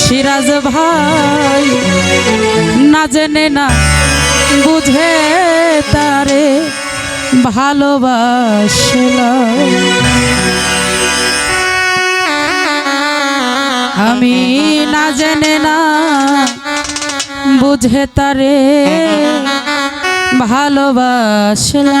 সিরাজ ভাই, না জেনে না বুঝে তারে ভালোবাসল আমি না জেনে না বুঝে তারে ভালোবাসলাম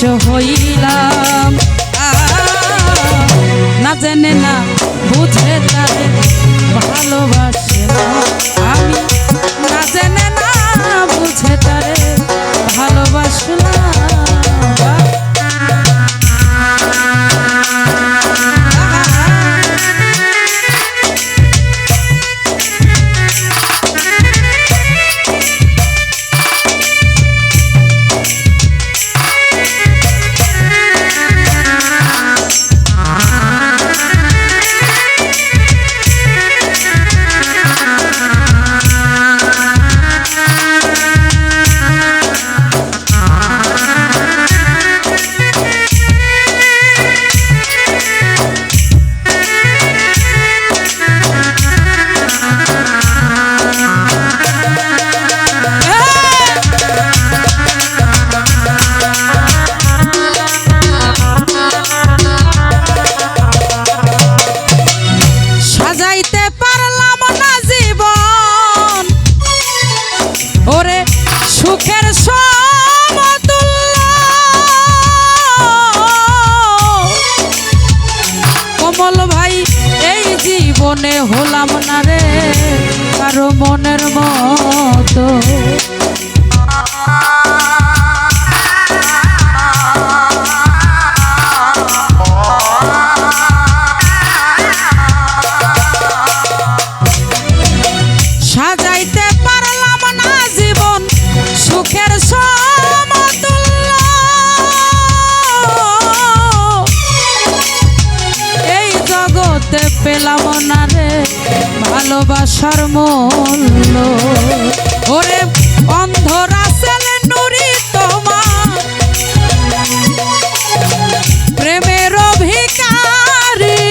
শেষ হইলাম। না জেনে না বুঝে তারে ভালোবাসে পেলাম না রে ভালোবাসার মূল্য। ওরে অন্ধরা ছেলে নুরি তোমার। প্রেমের অভিকারী।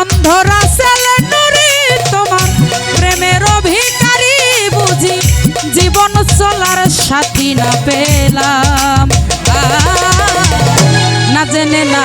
অন্ধরা ছেলে নুরি তোমার। প্রেমের অভিকারী বুঝি জীবন চলার সাথী না পেলাম। না জেনে না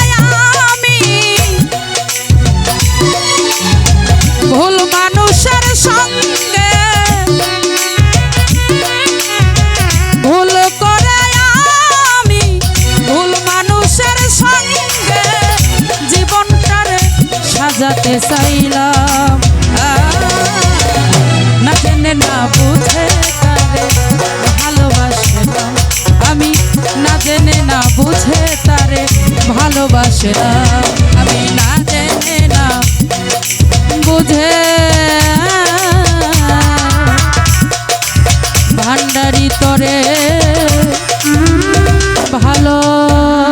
ভালোবাসে না আমি না জেনে না বুঝে ভান্ডারি তরে ভালোবাসলা